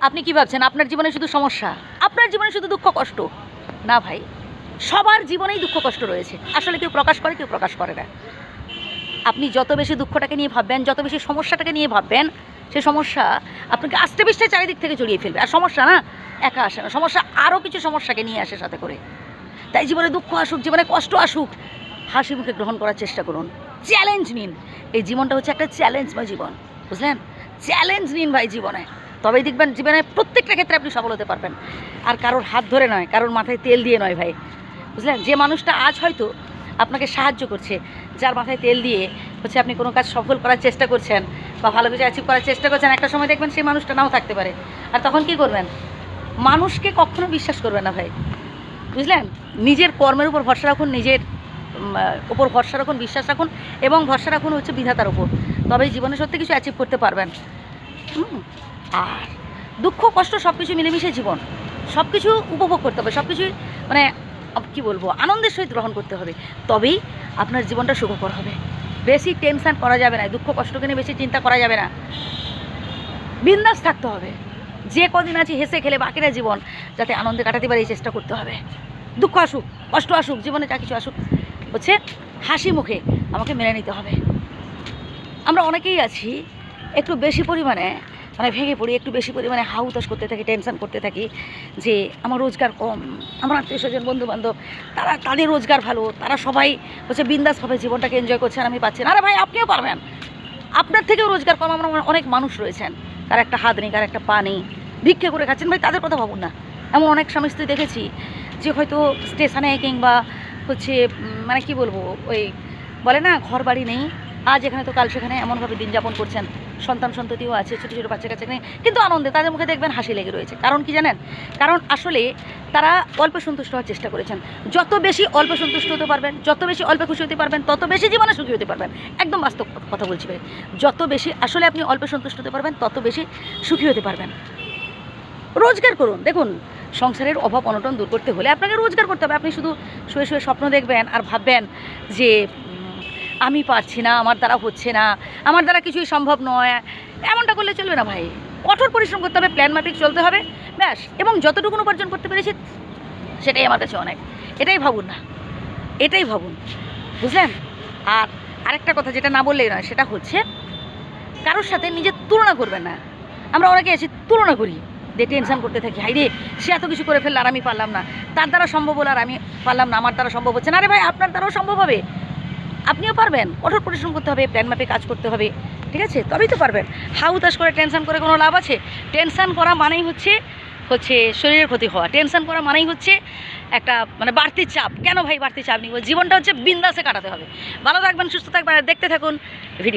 আপনি কি ভাবছেন? আপনার জীবনে শুধু সমস্যা? আপনার জীবনে শুধু দুঃখ, কষ্ট? না ভাই, সবার জীবনেই দুঃখ, কষ্ট রয়েছে। আসলে কেউ প্রকাশ করে, কেউ প্রকাশ করে না। আপনি যত বেশি দুঃখটাকে নিয়ে ভাববেন, যত বেশি সমস্যাটাকে নিয়ে ভাববেন, সে সমস্যা আপনাকে আস্তে পিষ্টে চারিদিক থেকে জড়িয়ে ফেলবে। আর সমস্যা না, একা আসে না। সমস্যা আরও কিছু সমস্যাকে নিয়ে আসে সাথে করে। তাই জীবনে দুঃখ আসুক, জীবনে কষ্ট আসুক, হাসি মুখে গ্রহণ করার চেষ্টা করুন। চ্যালেঞ্জ নিন। এই জীবনটা হচ্ছে একটা চ্যালেঞ্জ বা জীবন। বুঝলেন? চ্যালেঞ্জ নিন ভাই জীবনে। তবেই দেখবেন জীবনে প্রত্যেকটা ক্ষেত্রে আপনি সফল হতে পারবেন। আর কারোর হাত ধরে নয় কারোর মাথায় তেল দিয়ে নয় ভাই। বুঝলেন? যে মানুষটা আজ হয়তো আপনাকে সাহায্য করছে যার মাথায় তেল দিয়ে হচ্ছে আপনি কোনো কাজ সফল করার চেষ্টা করছেন বা ভালো কিছু অ্যাচিভ করার চেষ্টা করছেন একটা সময় দেখবেন সেই মানুষটা নাও থাকতে পারে। আর তখন কি করবেন? মানুষকে কখনো বিশ্বাস করবেন না ভাই। বুঝলেন? নিজের কর্মের উপর ভরসা রাখুন নিজের উপর ভরসা রাখুন বিশ্বাস রাখুন এবং ভরসা রাখুন হচ্ছে বিধাতার উপর। তবেই জীবনে সত্যি কিছু অ্যাচিভ করতে পারবেন। হুম, আর দুঃখ, কষ্ট সব কিছু মিলেমিশে জীবন। সব কিছু উপভোগ করতে হবে সব কিছুই মানে কি বলব, আনন্দের সহিত গ্রহণ করতে হবে। তবেই আপনার জীবনটা সুখকর হবে। বেশি টেনশন করা যাবে না দুঃখ, কষ্টকে নিয়ে বেশি চিন্তা করা যাবে না। বিন্দাস থাকতে হবে। যে কদিন আছে হেসে খেলে বাকিরা জীবন, যাতে আনন্দে কাটাতে পারে, এই চেষ্টা করতে হবে। দুঃখ আসুক, কষ্ট আসুক, জীবনে যা কিছু আসুক, হচ্ছে হাসি মুখে আমাকে মেনে নিতে হবে। আমরা অনেকেই আছি, একটু বেশি পরিমাণে মানে ভেঙে পড়ি, একটু বেশি পরিমাণে হাউতাস করতে থাকি টেনশন করতে থাকি যে আমার রোজগার কম, আমার আত্মীয় স্বজন বন্ধু বান্ধব তারা তাদের রোজগার ভালো, তারা সবাই হচ্ছে বিন্দাসভাবে জীবনটাকে এনজয় করছেন আমি পাচ্ছি না। আরে ভাই, আপনিও পারবেন। আপনার থেকেও রোজগার কম, আমরা অনেক মানুষ রয়েছেন, কার একটা হাত নেই, কার একটা পা নেই, ভিক্ষে করে খাচ্ছেন। ভাই, তাদের কথা ভাবুন না। এমন অনেক স্বামী স্ত্রী দেখেছি যে হয়তো স্টেশনে কিংবা হচ্ছে মানে কি বলব, ওই বলে না ঘর বাড়ি নেই। আজ এখানে তো, কাল সেখানে এমনভাবে দিন যাপন করছেন। সন্তান সন্ততিও আছে, ছোটো ছোটো বাচ্চা কাচ্চা নেই কিন্তু আনন্দে তাদের মুখে দেখবেন হাসি লেগে রয়েছে। কারণ কি জানেন? কারণ আসলে তারা অল্প সন্তুষ্ট হওয়ার চেষ্টা করেছেন। যত বেশি অল্প সন্তুষ্ট হতে পারবেন, যত বেশি অল্প খুশি হতে পারবেন, তত বেশি জীবনে সুখী হতে পারবেন। একদম বাস্তব কথা বলছি ভাই। যত বেশি আসলে আপনি অল্প সন্তুষ্ট হতে পারবেন, তত বেশি সুখী হতে পারবেন। রোজগার করুন। দেখুন, সংসারের অভাব, অনটন দূর করতে হলে আপনাকে রোজগার করতে হবে। আপনি শুধু শুয়ে শুয়ে স্বপ্ন দেখবেন আর ভাববেন যে আমি পারছি না, আমার দ্বারা হচ্ছে না, আমার দ্বারা কিছুই সম্ভব নয়। এমনটা করলে চলবে না ভাই। কঠোর পরিশ্রম করতে হবে প্ল্যান মাফিক চলতে হবে, ব্যাস। এবং যতটুকু উপার্জন করতে পেরেছি, সেটাই আমার কাছে অনেক। এটাই ভাবুন না। এটাই ভাবুন। বুঝলেন? আর আরেকটা কথা যেটা না বললেই নয়, সেটা হচ্ছে কারোর সাথে নিজের তুলনা করবেন না। আমরা অনেকে আছি, তুলনা করি। দিয়ে টেনশান করতে থাকি। হাই রে সে এত কিছু করে ফেলল আর আমি পারলাম না। তার দ্বারা সম্ভব হলো আর আমি পারলাম না, আমার দ্বারা সম্ভব হচ্ছে না। আরে ভাই, আপনার দ্বারাও সম্ভব হবে। আপনিও পারবেন। কঠোর পরিশ্রম করতে হবে প্ল্যান মাপে কাজ করতে হবে, ঠিক আছে? তবেই তো পারবেন। হাউতাস করে টেনশান করে কোনো লাভ আছে? টেনশান করা মানেই হচ্ছে হচ্ছে শরীরের ক্ষতি হওয়া। টেনশান করা মানেই হচ্ছে একটা মানে বাড়তি চাপ। কেন ভাই বাড়তি চাপ? নিব জীবনটা হচ্ছে বিন্দাসে কাটাতে হবে। ভালো থাকবেন, সুস্থ থাকবেন দেখতে থাকুন ভিডিও